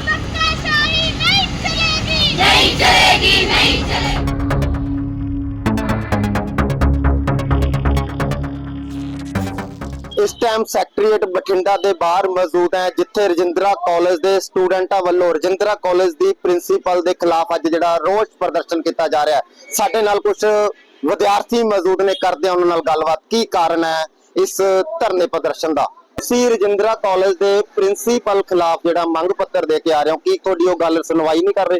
धक्काशाही नहीं चलेगी नहीं चलेगी नहीं चलेगी ਇਸ ਟਾਈਮ ਸੈਕਟਰੀਏਟ ਬਠਿੰਡਾ ਦੇ ਬਾਹਰ ਮੌਜੂਦ ਹੈ ਜਿੱਥੇ ਰਜਿੰਦਰਾ ਕਾਲਜ ਦੇ ਸਟੂਡੈਂਟਾਂ ਵੱਲੋਂ ਰਜਿੰਦਰਾ ਕਾਲਜ ਦੀ ਪ੍ਰਿੰਸੀਪਲ ਦੇ ਖਿਲਾਫ ਅੱਜ ਜਿਹੜਾ ਰੋਸ ਪ੍ਰਦਰਸ਼ਨ ਕੀਤਾ ਜਾ ਰਿਹਾ ਹੈ ਸਾਡੇ ਨਾਲ ਕੁਝ ਵਿਦਿਆਰਥੀ ਮੌਜੂਦ ਨੇ ਕਰਦੇ ਹਾਂ ਉਹਨਾਂ ਨਾਲ ਗੱਲਬਾਤ ਕੀ ਕਾਰਨ ਹੈ ਇਸ ਧਰਨੇ ਪ੍ਰਦਰਸ਼ਨ ਦਾ ਤੁਸੀਂ ਰਜਿੰਦਰਾ ਕਾਲਜ ਦੇ ਪ੍ਰਿੰਸੀਪਲ ਖਿਲਾਫ ਜਿਹੜਾ ਮੰਗ ਪੱਤਰ ਦੇ ਕੇ ਆ ਰਹੇ ਹੋ, ਕੀ ਤੁਹਾਡੀ ਉਹ ਗੱਲ ਸੁਣਵਾਈ ਨਹੀਂ ਕਰ ਰਹੇ?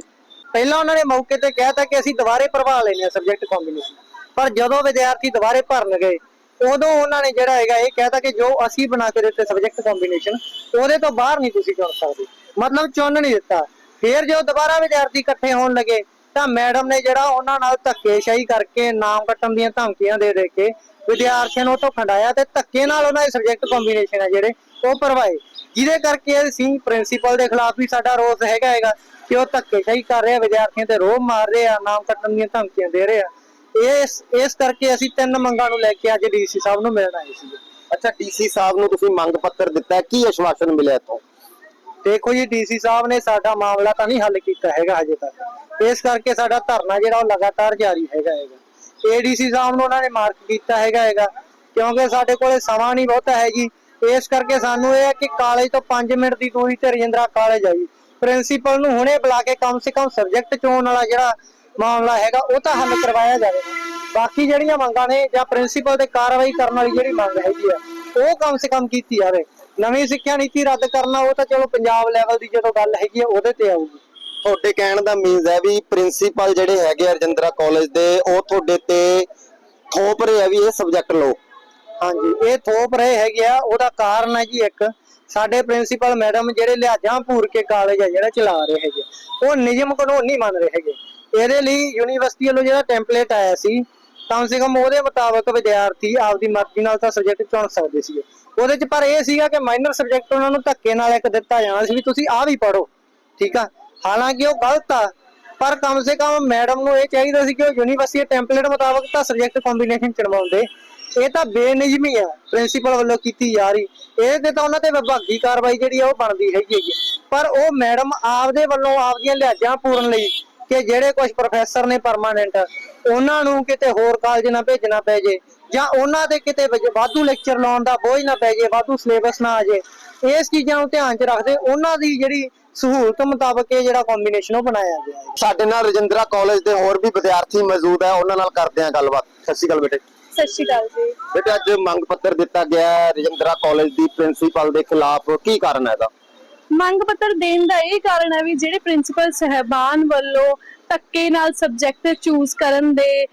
ਪਹਿਲਾਂ ਉਹਨਾਂ ਨੇ ਮੌਕੇ ਤੇ ਕਹਿਤਾ ਕਿ ਅਸੀਂ ਦੁਬਾਰੇ ਭਰਵਾ ਲੈਣੇ ਆ ਸਬਜੈਕਟ ਕੰਬੀਨੇਸ਼ਨ ਪਰ ਜਦੋਂ ਵਿਦਿਆਰਥੀ ਦੁਬਾਰੇ ਭਰਨ ਉਦੋਂ ਉਹਨਾਂ ਨੇ ਜਿਹੜਾ ਹੈਗਾ ਇਹ ਕਹਿਤਾ ਕਿ ਜੋ ਅਸੀਂ ਬਣਾ ਕੇ ਦਿੱਤੇ ਸਬਜੈਕਟ ਕੰਬੀਨੇਸ਼ਨ ਉਹਦੇ ਤੋਂ ਬਾਹਰ ਨਹੀਂ ਤੁਸੀਂ ਚੁਣ ਸਕਦੇ। ਮਤਲਬ ਚੁਣ ਨਹੀਂ ਦਿੱਤਾ। ਫਿਰ ਜੋ ਦੁਬਾਰਾ ਵਿਦਿਆਰਥੀ ਇਕੱਠੇ ਹੋਣ ਲੱਗੇ, ਤਾਂ ਮੈਡਮ ਨੇ ਜਿਹੜਾ ਉਹਨਾਂ ਨਾਲ ਧੱਕੇਸ਼ਾਹੀ ਕਰਕੇ ਨਾਮ ਕੱਟਣ ਦੀਆਂ ਧਮਕੀਆਂ ਦੇ ਦੇ ਕੇ ਵਿਦਿਆਰਥੀਆਂ ਨੂੰ ਉੱਥੋਂ ਖੰਡਾਇਆ ਤੇ ਧੱਕੇ ਨਾਲ ਉਹਨਾਂ ਦੇ ਸਬਜੈਕਟ ਕੰਬੀਨੇਸ਼ਨ ਆ ਜਿਹੜੇ ਉਹ ਭਰਵਾਏ। ਜਿਹਦੇ ਕਰਕੇ ਅਸੀਂ ਪ੍ਰਿੰਸੀਪਲ ਦੇ ਖਿਲਾਫ ਵੀ ਸਾਡਾ ਰੋਸ ਹੈਗਾ ਹੈਗਾ ਕਿ ਉਹ ਧੱਕੇਸ਼ਾਹੀ ਕਰ ਰਹੇ ਵਿਦਿਆਰਥੀਆਂ ਤੇ ਰੋਹ ਮਾਰ ਰਹੇ ਨਾਮ ਕੱਟਣ ਦੀਆਂ ਧਮਕੀਆਂ ਦੇ ਰਹੇ। ਇਸ ਇਸ ਕਰਕੇ ਅਸੀਂ ਤਿੰਨ ਮੰਗਾਂ ਨੂੰ ਲੈ ਕੇ ਅੱਜ ਡੀਸੀ ਸਾਹਿਬ ਨੂੰ ਮਿਲਣ ਆਏ ਸੀ ਅੱਛਾ ਡੀਸੀ ਸਾਹਿਬ ਨੂੰ ਤੁਸੀਂ ਮੰਗ ਪੱਤਰ ਦਿੱਤਾ ਕੀ ਆਸ਼ਵਾਸਨ ਮਿਲਿਆ ਇੱਥੋਂ? ਦੇਖੋ ਜੀ ਡੀਸੀ ਸਾਹਿਬ ਨੇ ਸਾਡਾ ਮਾਮਲਾ ਤਾਂ ਨਹੀਂ ਹੱਲ ਕੀਤਾ ਹੈਗਾ ਹਜੇ ਤੱਕ। ਇਸ ਕਰਕੇ ਸਾਡਾ ਧਰਨਾ ਜਿਹੜਾ ਉਹ ਲਗਾਤਾਰ ਜਾਰੀ ਹੈਗਾ ਹੈਗਾ। ਏਡੀਸੀ ਸਾਹਿਬ ਨੂੰ ਉਹਨਾਂ ਨੇ ਮਾਰਕ ਕੀਤਾ ਹੈਗਾ ਹੈਗਾ। ਕਿਉਂਕਿ ਸਾਡੇ ਕੋਲੇ ਸਮਾਂ ਨਹੀਂ ਬਹੁਤਾ ਹੈ ਜੀ। ਇਸ ਕਰਕੇ ਸਾਨੂੰ ਇਹ ਹੈ ਕਿ ਕਾਲਜ ਤੋਂ 5 ਮਿੰਟ ਦੀ ਦੂਰੀ ਤੇ ਰਜਿੰਦਰਾ ਕਾਲਜ ਹੈ ਜੀ। ਪ੍ਰਿੰਸੀਪਲ ਨੂੰ ਹੁਣੇ ਬੁਲਾ ਕੇ ਕਮ ਸੇ ਕਮ ਸਬਜੈਕਟ ਚੋਣ ਵਾਲਾ ਜਿਹੜਾ ਮਾਮਲਾ ਹੈਗਾ, ਉਹ ਤਾਂ ਹੱਲ ਕਰਵਾਇਆ ਜਾਵੇ। ਬਾਕੀ ਜਿਹੜੀਆਂ ਮੰਗਾਂ ਨੇ ਜਾਂ ਪ੍ਰਿੰਸੀਪਲ ਤੇ ਕਾਰਵਾਈ ਕਰਨ ਵਾਲੀ ਜਿਹੜੀ ਮੰਗ ਹੈਗੀ ਆ, ਉਹ ਕਮ ਸੇ ਕਮ ਕੀਤੀ ਜਾਵੇ। ਨਵੀਂ ਸਿੱਖਿਆ ਨੀਤੀ ਰੱਦ ਕਰਨਾ, ਉਹ ਤਾਂ ਚਲੋ ਪੰਜਾਬ ਲੈਵਲ ਦੀ ਜਦੋਂ ਗੱਲ ਹੈਗੀ ਆ, ਉਹਦੇ ਤੇ ਆਊਗੀ। ਤੁਹਾਡੇ ਕਹਿਣ ਦਾ ਮੀਨਸ ਹੈ ਵੀ ਪ੍ਰਿੰਸੀਪਲ ਜਿਹੜੇ ਹੈਗੇ ਆ ਕਾਲਜ ਦੇ, ਉਹ ਤੁਹਾਡੇ ਤੇ ਥੋਪ ਰਹੇ ਆ ਵੀ ਇਹ ਸਬਜੈਕਟ ਲਓ। ਹਾਂਜੀ, ਇਹ ਥੋਪ ਰਹੇ ਹੈਗੇ ਆ, ਉਹਦਾ ਕਾਰਨ ਹੈ ਜੀ ਇੱਕ, ਸਾਡੇ ਪ੍ਰਿੰਸੀਪਲ ਮੈਡਮ ਜਿਹੜੇ ਲਿਹਾਜ਼ਾਂ ਪੂਰ ਕੇ ਕਾਲਜ ਆ, ਜਿਹੜਾ ਚਲਾ ਰਹੇ ਹੈਗੇ, ਉਹ ਨਿਯਮ ਕਾਨੂੰਨ ਨਹੀਂ ਮੰਨ ਰਹੇ ਹੈਗੇ। ਇਹਦੇ ਲਈ ਯੂਨੀਵਰਸਿਟੀ ਵੱਲੋਂ ਜਿਹੜਾ ਟੈਂਪਲੇਟ ਆਇਆ ਸੀ, ਕਮ ਸੇ ਕਮ ਉਹਦੇ ਮੁਤਾਬਕ ਵਿਦਿਆਰਥੀ ਆਪਦੀ ਮਰਜ਼ੀ ਨਾਲ ਤਾਂ ਸਬਜੈਕਟ ਚੁਣ ਸਕਦੇ ਸੀਗੇ। ਉਹਦੇ ਚ ਪਰ ਇਹ ਸੀਗਾ ਕਿ ਮਾਈਨਰ ਸਬਜੈਕਟ ਉਹਨਾਂ ਨੂੰ ਧੱਕੇ ਨਾਲ ਇੱਕ ਦਿੱਤਾ ਜਾਣਾ ਸੀ ਵੀ ਤੁਸੀਂ ਆਹ ਵੀ ਪੜੋ ਠੀਕ ਆ? ਹਾਲਾਂਕਿ ਉਹ ਗਲਤ ਆ, ਪਰ ਕਮ ਸੇ ਕਮ ਮੈਡਮ ਨੂੰ ਇਹ ਚਾਹੀਦਾ ਸੀ ਕਿ ਉਹ ਯੂਨੀਵਰਸਿਟੀ ਟੈਂਪਲੇਟ ਮੁਤਾਬਕ ਤਾਂ ਸਬਜੈਕਟ ਕੰਬੀਨੇਸ਼ਨ ਚੜਵਾਉਂਦੇ ਇਹ ਤਾਂ ਬੇਨਿਯਮੀ ਆ ਪ੍ਰਿੰਸੀਪਲ ਵੱਲੋਂ ਕੀਤੀ ਜਾ ਰਹੀ। ਇਹ ਤੇ ਤਾਂ ਉਹਨਾਂ ਤੇ ਵਿਭਾਗੀ ਕਾਰਵਾਈ ਜਿਹੜੀ ਆ ਉਹ ਬਣਦੀ ਹੈਗੀ ਹੈਗੀ। ਪਰ ਉਹ ਮੈਡਮ ਆਪਦੇ ਵੱਲੋਂ ਆਪਦੀਆਂ ਲਿਹਾਜ਼ਾਂ ਪੂਰਨ ਲਈ ਕਿ ਜਿਹੜੇ ਕੁਝ ਪ੍ਰੋਫੈਸਰ ਨੇ ਪਰਮਾਨੈਂਟ ਉਹਨਾਂ ਨੂੰ ਕਿਤੇ ਹੋਰ ਕਾਲਜ ਨਾ ਭੇਜਣਾ ਪੈ ਜੇ, ਜਾਂ ਉਹਨਾਂ ਦੇ ਕਿਤੇ ਵਾਧੂ ਲੈਕਚਰ ਲਾਉਣ ਦਾ ਬੋਝ ਨਾ ਪੈ ਜੇ, ਵਾਧੂ ਸਿਲੇਬਸ ਨਾ ਆ ਜੇ, ਇਸ ਚੀਜ਼ਾਂ ਨੂੰ ਧਿਆਨ 'ਚ ਰੱਖਦੇ, ਉਹਨਾਂ ਦੀ ਜਿਹੜੀ ਸਹੂਲਤ ਮੁਤਾਬਕ ਇਹ ਜਿਹੜਾ ਕੰਬੀਨੇਸ਼ਨ ਉਹ ਬਣਾਇਆ ਗਿਆ ਹੈ। ਸਾਡੇ ਨਾਲ ਰਜਿੰਦਰਾ ਕਾਲਜ ਦੇ ਹੋਰ ਵੀ ਵਿਦਿਆਰਥੀ ਮੌਜੂਦ ਹੈ ਉਹਨਾਂ ਨਾਲ ਕਰਦੇ ਹਾਂ ਗੱਲਬਾਤ। ਸਤਿ ਸ਼੍ਰੀ ਅਕਾਲ ਬੇਟੇ। ਸਤਿ ਸ਼੍ਰੀ ਅਕਾਲ ਜੀ। ਬੇਟੇ ਅੱਜ ਮੰਗ ਪੱਤਰ ਦਿੱਤਾ ਗਿਆ ਹੈ ਰਜਿੰਦਰਾ ਕਾਲਜ ਦੀ ਪ੍ਰਿੰਸੀਪਲ ਦੇ ਖਿਲਾਫ। ਕੀ ਕਾਰਨ ਹੈ ਇਹਦਾ? ਮੰਗ ਪੱਤਰ ਦੇਣ ਦਾ ਇਹ ਕਾਰਨ ਹੈ ਵੀ ਜਿਹੜੇ ਪ੍ਰਿੰਸੀਪਲ ਸਹਿਬਾਨ ਵੱਲੋਂ ਧੱਕੇ ਨਾਲ ਸਬਜੈਕਟ ਚੂਜ਼ ਕਰਨ ਦੇ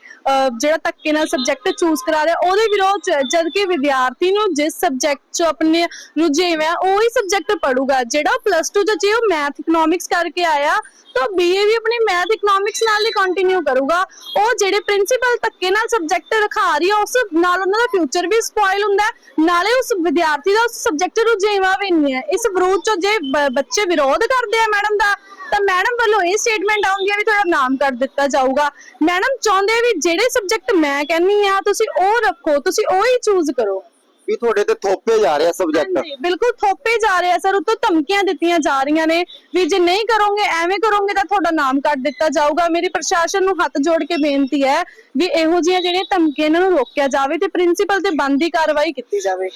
ਜਿਹੜਾ ਧੱਕੇ ਨਾਲ ਸਬਜੈਕਟ ਚੂਜ਼ ਕਰਾ ਰਿਹਾ, ਉਹਦੇ ਵਿਰੋਧ ਜਦ ਕਿ ਵਿਦਿਆਰਥੀ ਨੂੰ ਜਿਸ ਸਬਜੈਕਟ ਚ ਆਪਣੇ ਰੁਝੇਵੇਂ ਆ ਉਹੀ ਸਬਜੈਕਟ ਪੜੂਗਾ। ਜਿਹੜਾ ਪਲੱਸ 2 ਚ ਜੇ ਉਹ ਮੈਥ ਇਕਨੋਮਿਕਸ ਕਰਕੇ ਆਇਆ, ਤਾਂ ਬੀਏ ਵੀ ਆਪਣੀ ਮੈਥ ਇਕਨੋਮਿਕਸ ਨਾਲ ਹੀ ਕੰਟੀਨਿਊ ਕਰੂਗਾ। ਉਹ ਜਿਹੜੇ ਪ੍ਰਿੰਸੀਪਲ ਧੱਕੇ ਨਾਲ ਸਬਜੈਕਟ ਰਖਾ ਰਹੀ ਆ ਉਸ ਨਾਲ ਉਹਨਾਂ ਦਾ ਫਿਊਚਰ ਵੀ ਸਪੋਇਲ ਹੁੰਦਾ ਨਾਲੇ ਉਸ ਵਿਦਿਆਰਥੀ ਦਾ ਉਸ ਸਬਜੈਕਟ ਰੁਝੇਵਾਂ ਵੀ ਨਹੀਂ ਹੈ। ਇਸ ਵਿਰੋਧ ਚ ਜੇ ਬੱਚੇ ਵਿਰੋਧ ਕਰਦੇ ਆ ਮੈਡਮ ਦਾ ਤਾਂ ਮੈਡਮ ਵੱਲੋਂ ਇਹ ਸਟੇਟਮੈਂਟ ਆਉਂਦੀ ਹੈ ਵੀ ਤੁਹਾਡਾ ਨਾਮ ਕੱਟ ਦਿੱਤਾ ਜਾਊਗਾ। ਮੈਡਮ ਚਾਹੁੰਦੇ ਵੀ ਜਿਹੜੇ ਸਬਜੈਕਟ ਮੈਂ ਕਹਿੰਨੀ ਆ ਤੁਸੀਂ ਉਹ ਰੱਖੋ ਤੁਸੀਂ ਉਹ ਹੀ ਚੂਜ਼ ਕਰੋ। ਵੀ ਤੁਹਾਡੇ ਤੇ ਥੋਪੇ ਜਾ ਰਿਹਾ ਸਬਜੈਕਟ ਬਿਲਕੁਲ ਥੋਪੇ ਜਾ ਰਹੇ ਸਰ ਉਤੋਂ ਧਮਕੀਆਂ ਦਿੱਤੀਆਂ ਜਾ ਰਹੀਆਂ ਨੇ ਵੀ ਜੇ ਨਹੀਂ ਕਰੋਗੇ ਐਵੇਂ ਕਰੋਗੇ ਤਾਂ ਤੁਹਾਡਾ ਨਾਮ ਕੱਟ ਦਿੱਤਾ ਜਾਊਗਾ। ਮੇਰੀ ਪ੍ਰਸ਼ਾਸਨ ਨੂੰ ਹੱਥ ਜੋੜ ਕੇ ਬੇਨਤੀ ਹੈ ਵੀ ਇਹੋ ਜਿਹੀਆਂ ਜਿਹੜੀਆਂ ਧਮਕੀਆਂ ਇਹਨਾਂ ਨੂੰ ਰੋਕਿਆ ਜਾਵੇ ਤੇ ਪ੍ਰਿੰਸੀਪਲ ਤੇ ਬੰਦੀ ਕਾਰਵਾਈ ਕੀਤੀ ਜਾਵੇ।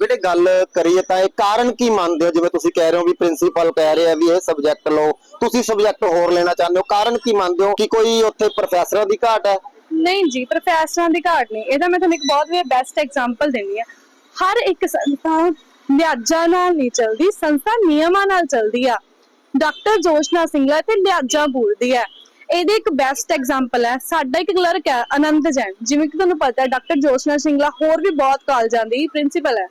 ਬੇਟੇ ਗੱਲ ਕਰੀਏ ਤਾਂ ਇਹ ਕਾਰਨ ਕੀ ਮੰਨਦੇ ਹੋ? ਜਿਵੇਂ ਤੁਸੀਂ ਕਹਿ ਰਹੇ ਹੋ ਵੀ ਪ੍ਰਿੰਸੀਪਲ ਕਹਿ ਰਿਹਾ ਵੀ ਇਹ ਸਬਜੈਕਟ ਲਓ। ਤੁਸੀਂ ਸਬਜੈਕਟ ਹੋਰ ਲੈਣਾ ਚਾਹੁੰਦੇ ਹੋ। ਕਾਰਨ ਕੀ ਮੰਨਦੇ ਹੋ ਕਿ ਕੋਈ ਉੱਥੇ ਪ੍ਰੋਫੈਸਰਾਂ ਦੀ ਘਾਟ ਹੈ? ਨਹੀਂ ਜੀ ਪ੍ਰੋਫੈਸਰਾਂ ਦੀ ਘਾਟ ਨਹੀਂ। ਇਹਦਾ ਮੈਂ ਤੁਹਾਨੂੰ ਇੱਕ ਬਹੁਤ ਵਧੀਆ ਬੈਸਟ ਐਗਜ਼ਾਮਪਲ ਦਿੰਦੀ ਆ ਹਰ ਇੱਕ ਸੰਸਥਾ ਲਿਆਜਾਂ ਨਾਲ ਨਹੀਂ ਚੱਲਦੀ, ਸੰਸਥਾ ਨਿਯਮਾਂ ਨਾਲ ਚੱਲਦੀ ਆ। ਡਾਕਟਰ ਜੋਸ਼ਨਾ ਸਿੰਘਲਾ ਤੇ ਲਿਆਜਾਂ ਬੋਲਦੀ ਹੈ। ਇਹਦੇ ਇੱਕ ਬੈਸਟ ਐਗਜ਼ਾਮਪਲ ਹੈ, ਸਾਡਾ ਇੱਕ ਕਲਰਕ ਹੈ ਅਨੰਤ ਜੈਨ। ਜਿਵੇਂ ਕਿ ਤੁਹਾਨੂੰ ਪਤਾ ਹੈ ਡਾਕਟਰ ਜੋਸ਼ਨਾ ਸਿੰਘਲਾ ਹੋਰ ਵੀ ਬਹੁਤ ਕਾਲਜਾਂ ਦੀ ਪ੍ਰਿੰਸੀਪਲ ਹੈ।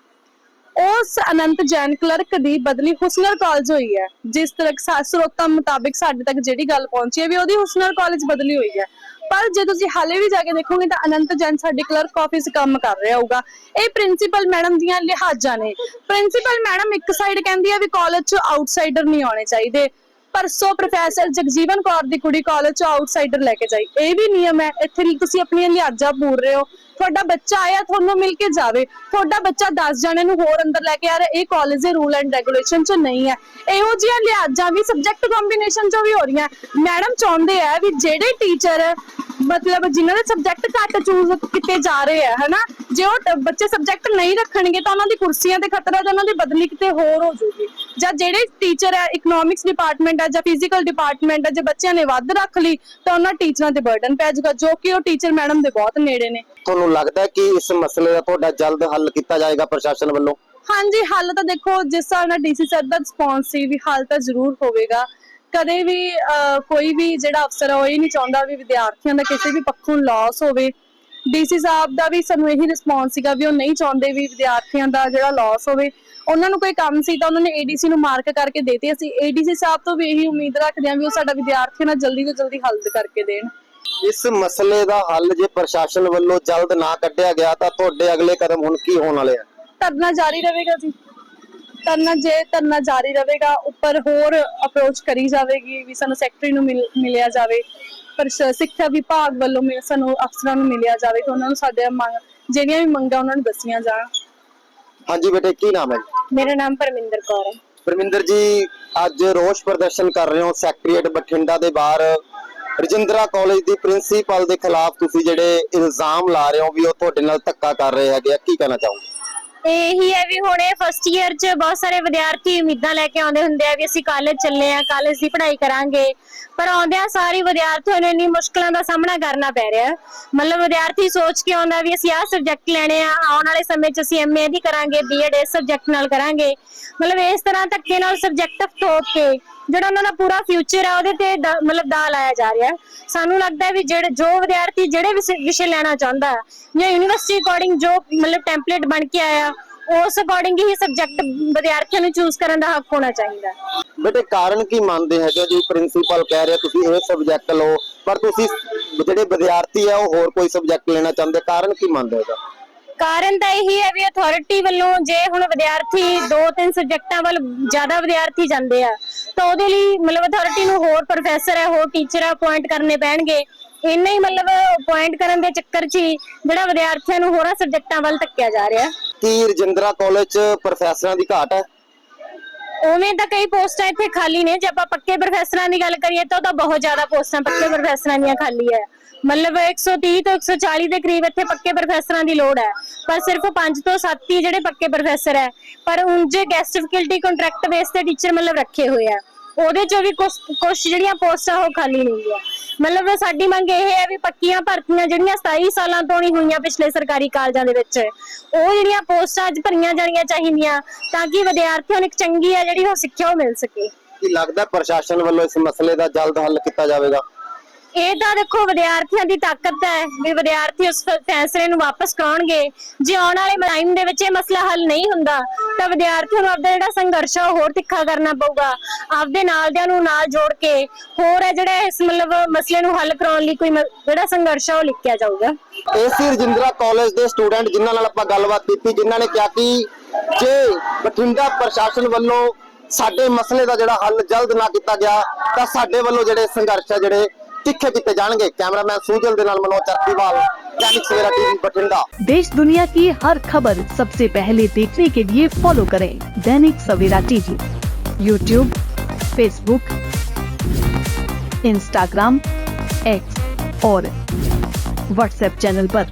ਉਸ ਅਨੰਤ ਜੈਨ ਕਲਰਕ ਦੀ ਬਦਲੀ ਹੁਸਨਰ ਕਾਲਜ ਹੋਈ ਹੈ। ਜਿਸ ਤਰ੍ਹਾਂ ਸਰੋਤਾਂ ਮੁਤਾਬਿਕ ਸਾਡੇ ਤੱਕ ਜਿਹੜੀ ਗੱਲ ਪਹੁੰਚੀ ਹੈ ਵੀ ਉਹਦੀ ਹੁਸਨਰ ਕਾਲਜ ਬਦਲੀ ਹੋਈ ਹੈ। ਪਰ ਜੇ ਤੁਸੀਂ ਹਾਲੇ ਵੀ ਜਾ ਕੇ ਦੇਖੋਗੇ ਤਾਂ ਅਨੰਤ ਜੈਨ ਸਾਡੇ ਕਲਰਕ ਆਫਿਸ ਕੰਮ ਕਰ ਰਿਹਾ ਹੋਊਗਾ। ਇਹ ਪ੍ਰਿੰਸੀਪਲ ਮੈਡਮ ਦੀਆਂ ਲਿਹਾਜ਼ਾਂ ਨੇ। ਪ੍ਰਿੰਸੀਪਲ ਮੈਡਮ ਇੱਕ ਸਾਈਡ ਕਹਿੰਦੀ ਹੈ ਵੀ ਕਾਲਜ 'ਚ ਆਊਟਸਾਈਡਰ ਨਹੀਂ ਆਉਣੇ ਚਾਹੀਦੇ। ਪਰਸੋਂ ਪ੍ਰੋਫੈਸਰ ਜਗਜੀਵਨ ਕੌਰ ਦੀ ਕੁੜੀ ਕਾਲਜ 'ਚ ਆਊਟਸਾਈਡਰ ਲੈ ਕੇ ਜਾਈ। ਇਹ ਵੀ ਨਿਯਮ ਹੈ, ਇੱਥੇ ਲਈ ਤੁਸੀਂ ਆਪਣੀਆਂ ਲਿਹਾਜ਼ਾਂ ਪੂਰ ਰਹੇ ਹੋ। ਤੁਹਾਡਾ ਬੱਚਾ ਆਇਆ, ਤੁਹਾਨੂੰ ਮਿਲ ਕੇ ਜਾਵੇ। ਤੁਹਾਡਾ ਬੱਚਾ 10 ਜਣੇ ਨੂੰ ਹੋਰ ਅੰਦਰ ਲੈ ਕੇ ਆ ਰਿਹਾ, ਇਹ ਕਾਲਜ ਦੇ ਰੂਲ ਐਂਡ ਰੈਗੂਲੇਸ਼ਨ ਚ ਨਹੀਂ ਹੈ। ਇਹੋ ਜਿਹੀਆਂ ਲਿਹਾਜ਼ਾਂ ਵੀ ਸਬਜੈਕਟ ਕੰਬੀਨੇਸ਼ਨ ਚ ਵੀ ਹੋ ਰਹੀਆਂ। ਮੈਡਮ ਚਾਹੁੰਦੇ ਆ ਵੀ ਜਿਹੜੇ ਟੀਚਰ ਮਤਲਬ ਜਿਨ੍ਹਾਂ ਦੇ ਸਬਜੈਕਟ ਘੱਟ ਚੂਜ਼ ਕੀਤੇ ਜਾ ਰਹੇ ਆ ਹਨਾ? ਜੇ ਉਹ ਟ- ਬੱਚੇ ਸਬਜੈਕਟ ਨਹੀਂ ਰੱਖਣਗੇ ਤਾਂ ਉਹਨਾਂ ਦੀ ਕੁਰਸੀਆਂ ਤੇ ਖਤਰਾ ਜਾਂ ਉਹਨਾਂ ਦੀ ਬਦਲੀ ਕਿਤੇ ਹੋਰ ਹੋ ਜੂਗੀ ਜਾਂ ਜਿਹੜੇ ਟੀਚਰ ਹੈ ਇਕਨੋਮਿਕਸ ਡਿਪਾਰਟਮੈਂਟ ਹੈ ਜਾਂ ਫਿਜ਼ੀਕਲ ਡਿਪਾਰਟਮੈਂਟ ਹੈ ਜੇ ਬੱਚਿਆਂ ਨੇ ਵੱਧ ਰੱਖ ਲਈ ਤਾਂ ਉਹਨਾਂ ਟੀਚਰਾਂ ਤੇ ਬਰਡਨ ਪੈ ਜਾਊਗਾ ਜੋ ਕਿ ਉਹ ਟੀਚਰ ਮੈਡਮ ਦੇ ਬਹੁਤ ਨੇੜੇ ਨੇ। ਤੁਹਾਨੂੰ ਲੱਗਦਾ ਹੈ ਕਿ ਇਸ ਮਸਲੇ ਦਾ ਤੁਹਾਡਾ ਜਲਦ ਹੱਲ ਕੀਤਾ ਜਾਏਗਾ ਪ੍ਰਸ਼ਾਸਨ ਵੱਲੋਂ? ਹਾਂਜੀ ਹੱਲ ਤਾਂ ਦੇਖੋ ਜਿਸ ਨਾਲ ਡੀਸੀ ਸਰ ਦਾ ਰਿਸਪੌਂਸ ਸੀ ਵੀ ਹੱਲ ਤਾਂ ਜ਼ਰੂਰ ਹੋਵੇਗਾ। ਕਦੇ ਵੀ ਕੋਈ ਵੀ ਜਿਹੜਾ ਅਫਸਰ ਹੈ ਉਹ ਇਹ ਨਹੀਂ ਚਾਹੁੰਦਾ ਵੀ ਵਿਦਿਆਰਥੀਆਂ ਦਾ ਕਿਸੇ ਵੀ ਪੱਖੋਂ ਲਾਸ ਹੋਵੇ। ਡੀਸੀ ਸਾਹਿਬ ਦਾ ਵੀ ਸਾਨੂੰ ਇਹੀ ਰਿਸਪੌਂਸ ਸੀਗਾ ਵੀ ਉਹ ਨਹੀਂ ਚਾਹੁੰਦੇ ਵੀ ਵਿਦਿਆਰਥੀਆਂ ਦਾ ਜਿਹੜਾ ਲਾਸ ਹੋਵੇ। ਉਹਨਾਂ ਨੂੰ ਕੋਈ ਕੰਮ ਸੀ ਤਾਂ ਉਹਨਾਂ ਨੇ ਏਡੀਸੀ ਨੂੰ ਮਾਰਕ ਕਰਕੇ ਦੇਤੇ। ਅਸੀਂ ਏਡੀਸੀ ਸਾਹਿਬ ਤੋਂ ਵੀ ਇਹੀ ਉਮੀਦ ਰੱਖਦੇ ਹਾਂ ਵੀ ਉਹ ਸਾਡਾ ਵਿਦਿਆਰਥੀਆਂ ਨਾਲ ਜਲਦੀ ਤੋਂ ਜਲਦੀ ਹੱਲ ਕਰਕੇ ਦੇਣ। ਇਸ ਮਸਲੇ ਦਾ ਹੱਲ ਜੇ ਪ੍ਰਸ਼ਾਸਨ ਵੱਲੋਂ ਜਲਦ ਨਾ ਕੱਢਿਆ ਗਿਆ ਤਾਂ ਤੁਹਾਡੇ ਅਗਲੇ ਕਦਮ ਹੁਣ ਕੀ ਹੋਣ ਵਾਲੇ ਆ? ਧਰਨਾ ਜਾਰੀ ਰਹੇਗਾ ਜੀ। ਧਰਨਾ ਜੇ ਧਰਨਾ ਜਾਰੀ ਰਹੇਗਾ ਉੱਪਰ ਹੋਰ ਅਪਰੋਚ ਕਰੀ ਜਾਵੇਗੀ ਵੀ ਸਾਨੂੰ ਸੈਕਟਰੀ ਨੂੰ ਮਿਲ- ਮਿਲਿਆ ਜਾਵੇ ਪਰ ਸਿੱਖਿਆ ਵਿਭਾਗ ਵੱਲੋਂ ਮਿਲ- ਸਾਨੂੰ ਅਫਸਰਾਂ ਨੂੰ ਮਿਲਿਆ ਜਾਵੇ ਤੇ ਉਹਨਾਂ ਨੂੰ ਸਾਡੇ ਮੰਗ ਜਿਹੜੀਆਂ ਵੀ ਮੰਗਾਂ ਉਹਨਾਂ ਨੂੰ ਦੱਸੀਆਂ ਜਾਣ। ਹਾਂਜੀ ਬੇਟੇ ਕੀ ਨਾਮ ਹੈ? ਜੀ ਮੇਰਾ ਨਾਮ ਪਰਮਿੰਦਰ ਕੌਰ ਹੈ। ਪਰਮਿੰਦਰ ਜੀ ਅੱਜ ਰੋਸ ਪ੍ਰਦਰਸ਼ਨ ਕਰ ਰਹੇ ਹੋ ਸੈਕਟਰੀਏਟ ਬਠਿੰਡਾ ਦੇ ਬਾਹਰ। ਰਜਿੰਦਰਾ ਕਾਲਜ ਦੀ ਪ੍ਰਿੰਸੀਪਲ ਦੇ ਖਿਲਾਫ ਤੁਸੀਂ ਜਿਹੜੇ ਇਲਜ਼ਾਮ ਲਾ ਰਹੇ ਹੋ ਵੀ ਉਹ ਤੁਹਾਡੇ ਨਾਲ ਧੱਕਾ ਕਰ ਰਹੇ ਹੈਗੇ ਆ ਕੀ ਕਹਿਣਾ ਚਾਹੋਗੇ? ਇਹੀ ਹੈ ਵੀ ਹੁਣ ਇਹ ਫਸਟ ਇਅਰ ਚ ਬਹੁਤ ਸਾਰੇ ਵਿਦਿਆਰਥੀ ਉਮੀਦਾਂ ਲੈ ਕੇ ਆਉਂਦੇ ਹੁੰਦੇ ਆ ਵੀ ਅਸੀਂ ਕਾਲਜ ਚੱਲੇ ਆ ਕਾਲਜ ਦੀ ਪੜ੍ਹਾਈ ਕਰਾਂਗੇ। ਪਰ ਆਉਂਦਿਆਂ ਸਾਰੇ ਵਿਦਿਆਰਥੀਆਂ ਨੂੰ ਇੰਨੀ ਮੁਸ਼ਕਲਾਂ ਦਾ ਸਾਹਮਣਾ ਕਰਨਾ ਪੈ ਰਿਹਾ ਮਤਲਬ ਵਿਦਿਆਰਥੀ ਸੋਚ ਕੇ ਆਉਂਦਾ ਵੀ ਅਸੀਂ ਆਹ ਸਬਜੈਕਟ ਲੈਣੇ ਆ, ਆਉਣ ਵਾਲੇ ਸਮੇਂ ਚ ਅਸੀਂ ਐਮਏ ਦੀ ਕਰਾਂਗੇ ਬੀਐਡ ਇਸ ਸਬਜੈਕਟ ਨਾਲ ਕਰਾਂਗੇ। ਮਤਲਬ ਇਸ ਤਰ੍ਹਾਂ ਧੱਕੇ ਨਾਲ ਸਬਜੈਕਟ ਥੋਪ ਕੇ ਜਿਹੜਾ ਉਹਨਾਂ ਦਾ ਪੂਰਾ ਫਿਊਚਰ ਆ ਉਹਦੇ ਤੇ ਦਾ- ਮਤਲਬ ਦਾ ਲਾਇਆ ਜਾ ਰਿਹਾ ਹੈ। ਸਾਨੂੰ ਲੱਗਦਾ ਹੈ ਵੀ ਜਿਹੜੇ ਜੋ ਵਿਦਿਆਰਥੀ ਜਿਹੜੇ ਵਿਸ਼ੇ ਵਿਸ਼ੇ ਲੈਣਾ ਚਾਹੁੰਦਾ ਹੈ, ਜਾਂ ਯੂਨੀਵਰਸਿਟੀ ਅਕੋਰਡਿੰਗ ਜੋ ਮਤਲਬ ਟੈਂਪਲੇਟ ਬਣ ਕੇ ਆਇਆ ਉਸ ਅਕੋਰਡਿੰਗ ਹੀ ਸਬਜੈਕਟ ਵਿਦਿਆਰਥੀਆਂ ਨੂੰ ਚੂਜ਼ ਕਰਨ ਦਾ ਹੱਕ ਹੋਣਾ ਚਾਹੀਦਾ ਹੈ। ਬੇਟੇ ਕਾਰਨ ਕੀ ਮੰਨਦੇ ਹੈਗੇ ਜੀ ਪ੍ਰਿੰਸੀਪਲ ਕਹਿ ਰਿਹਾ ਤੁਸੀਂ ਇਹ ਸਬਜੈਕਟ ਲਓ ਪਰ ਤੁਸੀਂ ਜਿਹੜੇ ਵਿਦਿਆਰਥੀ ਆ ਉਹ ਹੋਰ ਕੋਈ ਸਬਜੈਕਟ ਲੈਣਾ ਚਾਹੁੰਦੇ ਕਾਰਨ ਕੀ ਮੰਨਦੇ ਹੈਗਾ ਕਾਰਨ ਤਾਂ ਇਹੀ ਹੈ ਵੀ ਅਥਾਰਟੀ ਵੱਲੋਂ ਜੇ ਹੁਣ ਵਿਦਿਆਰਥੀ ਦੋ ਤਿੰਨ ਸਬਜੈਕਟਾਂ ਵੱਲ ਜ਼ਿਆਦਾ ਵਿਦਿਆਰਥੀ ਜਾਂਦੇ ਆ ਤਾਂ ਉਹਦੇ ਲਈ ਮਤਲਬ ਅਥਾਰਟੀ ਨੂੰ ਹੋਰ ਪ੍ਰੋਫੈਸਰ ਹੈ ਹੋਰ ਟੀਚਰ ਅਪਾਇੰਟ ਕਰਨੇ ਪੈਣਗੇ। ਇੰਨਾ ਹੀ ਮਤਲਬ ਅਪਾਇੰਟ ਕਰਨ ਦੇ ਚੱਕਰ 'ਚ ਹੀ ਜਿਹੜਾ ਵਿਦਿਆਰਥੀਆਂ ਨੂੰ ਹੋਰਾਂ ਸਬਜੈਕਟਾਂ ਵੱਲ ਧੱਕਿਆ ਜਾ ਰਿਹਾ। ਕੀ ਰਜਿੰਦਰਾ ਕਾਲਜ ਚ ਪ੍ਰੋਫੈਸਰਾਂ ਦੀ ਘਾਟ ਹੈ? ਉਵੇਂ ਤਾਂ ਕਈ ਪੋਸਟਾਂ ਇੱਥੇ ਖਾਲੀ ਨੇ ਜੇ ਆਪਾਂ ਪੱਕੇ ਪ੍ਰੋਫੈਸਰਾਂ ਦੀ ਗੱਲ ਕਰੀਏ ਤਾਂ ਉਹ ਤਾਂ ਬਹੁਤ ਜ਼ਿਆਦਾ ਪੋਸਟਾਂ ਪੱਕੇ ਪ੍ਰੋਫੈਸਰਾਂ ਦੀਆਂ ਖਾਲੀ ਹੈ। ਮਤਲਬ 130 ਤੋਂ 140 ਦੇ ਕਰੀਬ ਇੱਥੇ ਪੱਕੇ ਪ੍ਰੋਫੈਸਰਾਂ ਦੀ ਲੋੜ ਹੈ। ਪਰ ਸਿਰਫ 5 ਤੋਂ 7 ਹੀ ਜਿਹੜੇ ਪੱਕੇ ਪ੍ਰੋਫੈਸਰ ਹੈ। ਪਰ ਉਂਝ ਗੈਸਟ ਫੈਕਲਟੀ ਕੰਟਰੈਕਟ ਬੇਸ ਤੇ ਟੀਚਰ ਮਤਲਬ ਰੱਖੇ ਹੋਏ ਆ। ਉਹਦੇ ਚੋਂ ਵੀ ਕੁਝ ਕੁਝ ਜਿਹੜੀਆਂ ਪੋਸਟਾਂ ਉਹ ਖਾਲੀ ਨਹੀਂ ਹੈ ਮਤਲਬ ਸਾਡੀ ਮੰਗ ਇਹ ਹੈ ਵੀ ਪੱਕੀਆਂ ਭਰਤੀਆਂ ਜਿਹੜੀਆਂ 27 ਸਾਲਾਂ ਤੋਂ ਨਹੀਂ ਹੋਈਆਂ ਪਿਛਲੇ ਸਰਕਾਰੀ ਕਾਲਜਾਂ ਦੇ ਵਿੱਚ, ਉਹ ਜਿਹੜੀਆਂ ਪੋਸਟਾਂ ਅੱਜ ਭਰੀਆਂ ਜਾਣੀਆਂ ਚਾਹੀਦੀਆਂ ਤਾਂ ਕਿ ਵਿਦਿਆਰਥੀਆਂ ਨੂੰ ਇੱਕ ਚੰਗੀ ਹੈ ਜਿਹੜੀ ਉਹ ਸਿੱਖਿਆ ਉਹ ਮਿਲ ਸਕੇ। ਕੀ ਲੱਗਦਾ ਪ੍ਰਸ਼ਾਸਨ ਵੱਲੋਂ ਇਸ ਮਸਲੇ ਦਾ ਜਲਦ ਹੱਲ ਕੀਤਾ ਜਾਵੇਗਾ? ਇਹ ਤਾਂ ਦੇਖੋ ਵਿਦਿਆਰਥੀਆਂ ਦੀ ਤਾਕਤ ਹੈ ਵੀ ਵਿਦਿਆਰਥੀ ਉਸ ਫੈਸਲੇ ਨੂੰ ਵਾਪਸ ਕਰਾਉਣਗੇ। ਜੇ ਆਉਣ ਵਾਲੇ ਟਾਈਮ ਦੇ ਵਿੱਚ ਇਹ ਮਸਲਾ ਹੱਲ ਨਹੀਂ ਹੁੰਦਾ, ਤਾਂ ਵਿਦਿਆਰਥੀਆਂ ਨੂੰ ਆਪਦਾ ਜਿਹੜਾ ਸੰਘਰਸ਼ ਆ ਉਹ ਹੋਰ ਤਿੱਖਾ ਕਰਨਾ ਪਊਗਾ। ਆਪਦੇ ਨਾਲਦਿਆਂ ਨੂੰ ਨਾਲ ਜੋੜ ਕੇ ਹੋਰ ਹੈ ਜਿਹੜਾ ਇਸ ਮਤਲਬ ਮਸਲੇ ਨੂੰ ਹੱਲ ਕਰਾਉਣ ਲਈ ਕੋਈ ਮ- ਜਿਹੜਾ ਸੰਘਰਸ਼ ਆ ਉਹ ਲਿਖਿਆ ਜਾਊਗਾ। ਇਹ ਸੀ ਰਜਿੰਦਰਾ ਕਾਲਜ ਦੇ ਸਟੂਡੈਂਟ ਜਿਨ੍ਹਾਂ ਨਾਲ ਆਪਾਂ ਗੱਲਬਾਤ ਕੀਤੀ, ਜਿਨ੍ਹਾਂ ਨੇ ਕਿਹਾ ਕਿ ਜੇ ਬਠਿੰਡਾ ਪ੍ਰਸ਼ਾਸਨ ਵੱਲੋਂ ਸਾਡੇ ਮਸਲੇ ਦਾ ਜਿਹੜਾ ਹੱਲ ਜਲਦ ਨਾ ਕੀਤਾ ਗਿਆ, ਤਾਂ ਸਾਡੇ ਵੱਲੋਂ ਜਿਹੜੇ ਸੰਘਰਸ਼ ਆ ਜਿਹੜੇ ਤਿੱਖੇ ਕੀਤੇ ਜਾਣਗੇ ਕੈਮਰਾਮੈਨ ਸੂਜਲ ਦੇ ਨਾਲ ਮਨੋਜ ਚਰਖੀਵਾਲ ਦੈਨਿਕ ਸਵੇਰਾ ਟੀਵੀ ਬਠਿੰਡਾ देश दुनिया की हर खबर सबसे पहले देखने के लिए फॉलो करें Dainik Savera TV YouTube Facebook Instagram X और व्हाट्सएप चैनल पर।